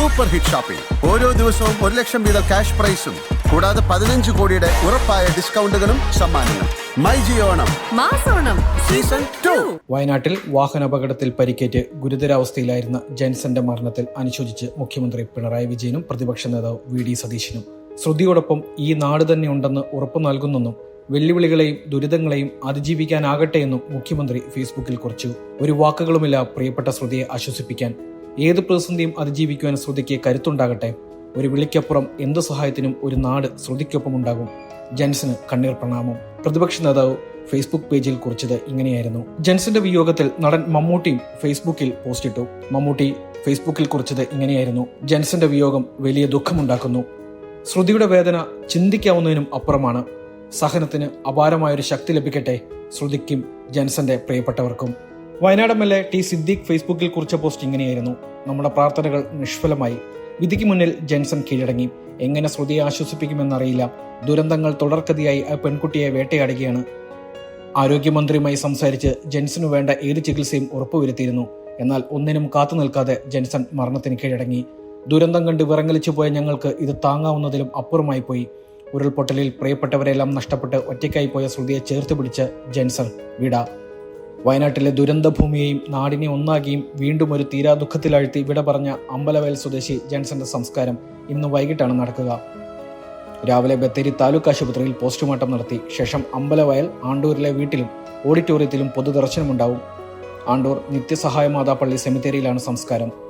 Super hit shopping ഓരോ ദിവസവും ഒരു ലക്ഷം വീതം ക്യാഷ് പ്രൈസും. കൂടാതെ പതിനഞ്ച് കോടിയുടെ ഉറപ്പായ ഡിസ്കൗണ്ടുകളും സമ്മാനങ്ങളും. മൈ ജിയോണം മാസോണം സീസൺ ടു. വയനാട്ടിൽ വാഹനാപകടത്തിൽ പരിക്കേറ്റ് ഗുരുതരാവസ്ഥയിലായിരുന്ന ജെൻസന്റെ മരണത്തിൽ അനുശോചിച്ച് മുഖ്യമന്ത്രി പിണറായി വിജയനും പ്രതിപക്ഷ നേതാവ് വി ഡി സതീശനും. ശ്രുതിയോടൊപ്പം ഈ നാട് തന്നെ ഉണ്ടെന്ന് ഉറപ്പു നൽകുന്നെന്നും വെല്ലുവിളികളെയും ദുരിതങ്ങളെയും അതിജീവിക്കാനാകട്ടെ എന്നും മുഖ്യമന്ത്രി ഫേസ്ബുക്കിൽ കുറിച്ചു. ഒരു വാക്കുകളുമില്ല പ്രിയപ്പെട്ട ശ്രുതിയെ ആശ്വസിപ്പിക്കാൻ. ഏത് പ്രതിസന്ധിയും അതിജീവിക്കുവാൻ ശ്രുതിക്ക് കരുത്തുണ്ടാകട്ടെ. ഒരു വിളിക്കപ്പുറം എന്ത് സഹായത്തിനും ഒരു നാട് ശ്രുതിക്കൊപ്പമുണ്ടാകും. ജെൻസന് കണ്ണീർ പ്രണാമം. പ്രതിപക്ഷ നേതാവ് ഫേസ്ബുക്ക് പേജിൽ കുറിച്ചത് ഇങ്ങനെയായിരുന്നു. ജെൻസന്റെ വിയോഗത്തിൽ നടൻ മമ്മൂട്ടിയും ഫേസ്ബുക്കിൽ പോസ്റ്റ് ഇട്ടു. മമ്മൂട്ടി ഫേസ്ബുക്കിൽ കുറിച്ചത് ഇങ്ങനെയായിരുന്നു. ജെൻസന്റെ വിയോഗം വലിയ ദുഃഖമുണ്ടാക്കുന്നു. ശ്രുതിയുടെ വേദന ചിന്തിക്കാവുന്നതിനും അപ്പുറമാണ്. സഹനത്തിന് അപാരമായൊരു ശക്തി ലഭിക്കട്ടെ ശ്രുതിക്കും ജൻസന്റെ പ്രിയപ്പെട്ടവർക്കും. Wayanad M L A T Siddique ഫേസ്ബുക്കിൽ കുറിച്ച പോസ്റ്റ് ഇങ്ങനെയായിരുന്നു. നമ്മുടെ പ്രാർത്ഥനകൾ നിഷ്ഫലമായി. വിധിക്ക് മുന്നിൽ ജെൻസൺ കീഴടങ്ങി. എങ്ങനെ ശ്രുതിയെ ആശ്വസിപ്പിക്കുമെന്നറിയില്ല. ദുരന്തങ്ങൾ തുടർക്കഥയായി ആ പെൺകുട്ടിയെ വേട്ടയാടുകയാണ്. ആരോഗ്യമന്ത്രിയുമായി സംസാരിച്ച് ജെൻസനു വേണ്ട ഏത് ചികിത്സയും ഉറപ്പുവരുത്തിയിരുന്നു. എന്നാൽ ഒന്നിനും കാത്തു നിൽക്കാതെ ജെൻസൺ മരണത്തിന് കീഴടങ്ങി. ദുരന്തം കണ്ട് വിറങ്ങലിച്ചു പോയ ഞങ്ങൾക്ക് ഇത് താങ്ങാവുന്നതിലും അപ്പുറമായി പോയി. ഉരുൾപൊട്ടലിൽ പ്രിയപ്പെട്ടവരെല്ലാം നഷ്ടപ്പെട്ട് ഒറ്റയ്ക്കായി പോയ ശ്രുതിയെ ചേർത്ത് പിടിച്ച് ജെൻസൺ വിട. വയനാട്ടിലെ ദുരന്തഭൂമിയെയും നാടിനെ ഒന്നാകിയും വീണ്ടും ഒരു തീരാ ദുഃഖത്തിലാഴ്ത്തി വിട പറഞ്ഞ അമ്പലവയൽ സ്വദേശി ജൻസന്റെ സംസ്കാരം ഇന്ന് വൈകിട്ടാണ് നടക്കുക. രാവിലെ ബത്തേരി താലൂക്ക് ആശുപത്രിയിൽ പോസ്റ്റ്മോർട്ടം നടത്തി ശേഷം അമ്പലവയൽ ആണ്ടൂരിലെ വീട്ടിലും ഓഡിറ്റോറിയത്തിലും പൊതുദർശനമുണ്ടാവും. ആണ്ടൂർ നിത്യസഹായ മാതാപ്പള്ളി സെമിത്തേരിയിലാണ് സംസ്കാരം.